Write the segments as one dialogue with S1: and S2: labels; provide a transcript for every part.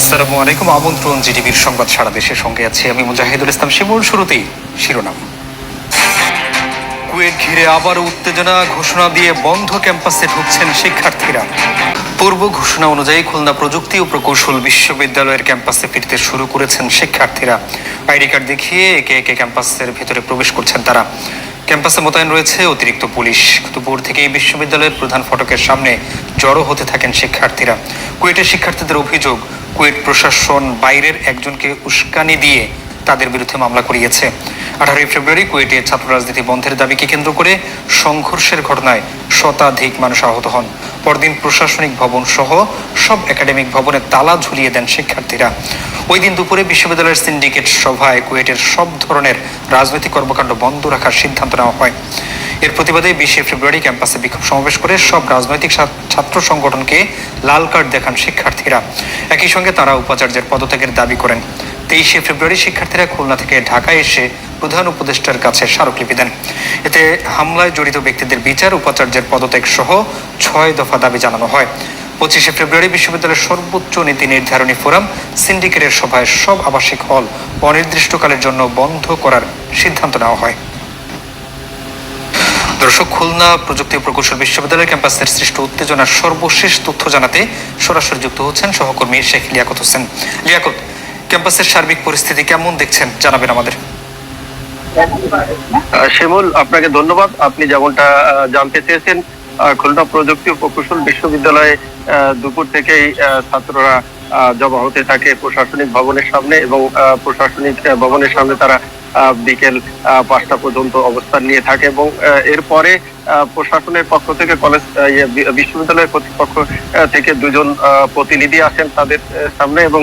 S1: আসসালামু আলাইকুম, আমন্ত্রণ জিটিভির সংবাদ সারা দেশের সঙ্গে আছি। আমি মুজাহিদুল ইসলাম, শিমুল শুরুতেই শিরোনাম। কুয়েট ঘিরে আবারও উত্তেজনা ঘোষণা দিয়ে বন্ধ ক্যাম্পাসে ঢুকছেন শিক্ষার্থীরা। পূর্ব ঘোষণা অনুযায়ী খুলনা প্রযুক্তি ও প্রকৌশল বিশ্ববিদ্যালয়ের ক্যাম্পাসে ফিরতে শুরু করেছেন শিক্ষার্থীরা। আইডি কার্ড দেখিয়ে একে একে ক্যাম্পাসের ভেতরে প্রবেশ করছেন তারা। ক্যাম্পাসে মোতায়েন রয়েছে অতিরিক্ত পুলিশ। দুপুর থেকেই বিশ্ববিদ্যালয়ের প্রধান ফটকের সামনে জড়ো হতে থাকেন শিক্ষার্থীরা। কুয়েটের শিক্ষার্থীদের অভিযোগ, কুয়েট প্রশাসন বাইরের একজনকে উস্কানি দিয়ে তাদের বিরুদ্ধে মামলা করিয়েছে। আঠারোই ফেব্রুয়ারি কুয়েটে ছাত্র রাজনীতি বন্ধের দাবিকে কেন্দ্র করে সংঘর্ষের ঘটনায় শতাধিক মানুষ আহত হন। পরদিন প্রশাসনিক ভবন সহ সব একাডেমিক ভবনে তালা ঝুলিয়ে দেন শিক্ষার্থীরা। ওই দিন দুপুরে বিশ্ববিদ্যালয়ের সিন্ডিকেট সভায় কুয়েটের সব ধরনের রাজনৈতিক কর্মকাণ্ড বন্ধ রাখার সিদ্ধান্ত নেওয়া হয়। এর প্রতিবাদে বিশে ফেব্রুয়ারি ক্যাম্পাসে বিক্ষোভ সমাবেশ করে সব রাজনৈতিক ছাত্র সংগঠনকে লাল কার্ড দেখান শিক্ষার্থীরা। একই সঙ্গে তারা উপাচার্যের পদত্যাগের দাবি করেন। তেইশে ফেব্রুয়ারি শিক্ষার্থীরা খুলনা থেকে ঢাকায় এসে প্রধান উপদেষ্টার কাছে স্মারকলিপি দেন। এতে হামলায় জড়িত ব্যক্তিদের বিচার, উপাচার্যের পদত্যাগ সহ ছয় দফা দাবি জানানো হয়। পঁচিশে ফেব্রুয়ারি বিশ্ববিদ্যালয়ের সর্বোচ্চ নীতি নির্ধারণী ফোরাম, সিন্ডিকেটের সভায় সব আবাসিক হল অনির্দিষ্টকালের জন্য বন্ধ করার সিদ্ধান্ত নেওয়া হয়। দর্শক, খুলনা প্রযুক্তি প্রকৌশল বিশ্ববিদ্যালয় ক্যাম্পাসের সৃষ্ট উত্তেজনার সর্বশেষ তথ্য জানাতে সরাসরি যুক্ত হচ্ছেন সহকর্মী শেখ লিয়াকত হোসেন। লিয়াকত ক্যাম্পাসের সার্বিক পরিস্থিতি কেমন দেখছেন? জানাবেন আমাদের।
S2: শিমুল আপনাকে ধন্যবাদ। আপনি যেমনটা জানতে চেয়েছেন খুলনা প্রযুক্তি ও প্রকৌশল বিশ্ববিদ্যালয়ে দুপুর থেকেই ছাত্ররা জমা হতে থাকে প্রশাসনিক ভবনের সামনে এবং প্রশাসনিক ভবনের সামনে তারা বিকেল পাঁচটা পর্যন্ত অবস্থান নিয়ে থাকে এবং এরপরে প্রশাসনের পক্ষ থেকে কলেজ ইয়ে, বিশ্ববিদ্যালয়ের কর্তৃপক্ষ থেকে দুজন প্রতিনিধি আসেন তাদের সামনে এবং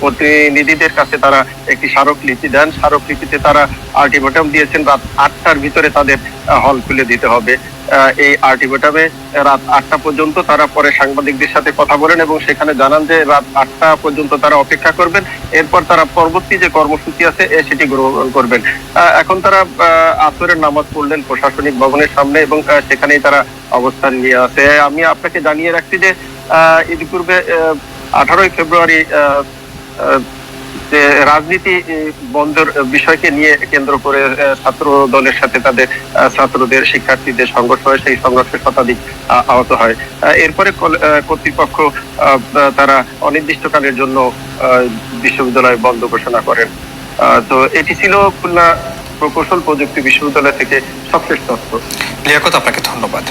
S2: প্রতিনিধিদের কাছে তারা একটি স্মারকলিপি দেন। স্মারকলিপিতে তারা আলটিমেটাম দিয়েছেন রাত আটটার ভিতরে তাদের হল খুলে দিতে হবে। এই আলটিমেটামে রাত আটটা পর্যন্ত তারা পরে সাংবাদিকদের সাথে কথা বলেন এবং সেখানে জানান যে রাত আটটা পর্যন্ত তারা অপেক্ষা করবেন। এরপর তারা পরবর্তী যে কর্মসূচি আছে সেটি গ্রহণ করবেন। এখন তারা আসরের নামাজ পড়লেন প্রশাসনিক ভবনের সামনে এবং সেখানেই তারা অবস্থান নিয়ে আছে। আমি আপনাকে জানিয়ে রাখছি যে আহ, ইতিপূর্বে আঠারোই ফেব্রুয়ারি যে রাজনীতি বন্ধের বিষয়কে নিয়ে কেন্দ্র করে ছাত্র দলের সাথে তাদের ছাত্রদের শিক্ষার্থীদের সংঘর্ষ হয় সেই সংঘর্ষে শতাধিক আহ, আহত হয়। এরপরে কর্তৃপক্ষ তারা অনির্দিষ্টকালের জন্য বিশ্ববিদ্যালয় বন্ধ ঘোষণা করেন। তো এটি ছিল খুলনা প্রকৌশল প্রযুক্তি বিশ্ববিদ্যালয় থেকে সবশেষ তথ্য।
S1: লিয়াকত আপনাকে ধন্যবাদ।